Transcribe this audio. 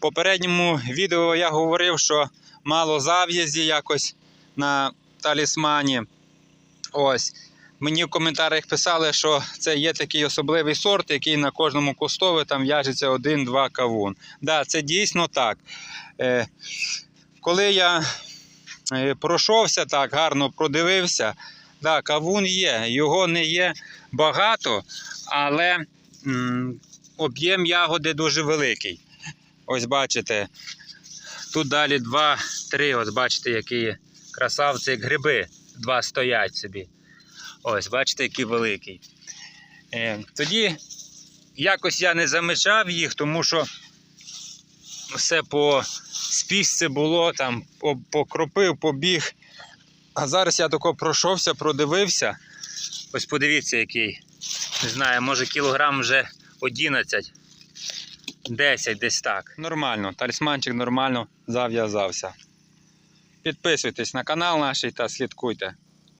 Попередньому відео я говорив, що мало зав'язі якось на талісмані. Ось. Мені в коментарях писали, що це є такий особливий сорт, який на кожному кустові там в'яжеться один-два кавун. Да, це дійсно так. Е, коли я е, пройшовся так, гарно продивився, да, кавун є. Його не є багато, але об'єм ягоди дуже великий. Ось бачите, тут далі два, три, ось бачите, які красавці, як гриби, два стоять собі. Ось, бачите, який великий. Е, тоді якось я не замечав їх, тому що все по спісці було, там покропив, побіг. А зараз я тако пройшовся, продивився. Ось подивіться, який. Не знаю, може кілограм вже 11. 10 десь так. Нормально, талісманчик нормально зав'язався. Підписуйтесь на канал наш та слідкуйте.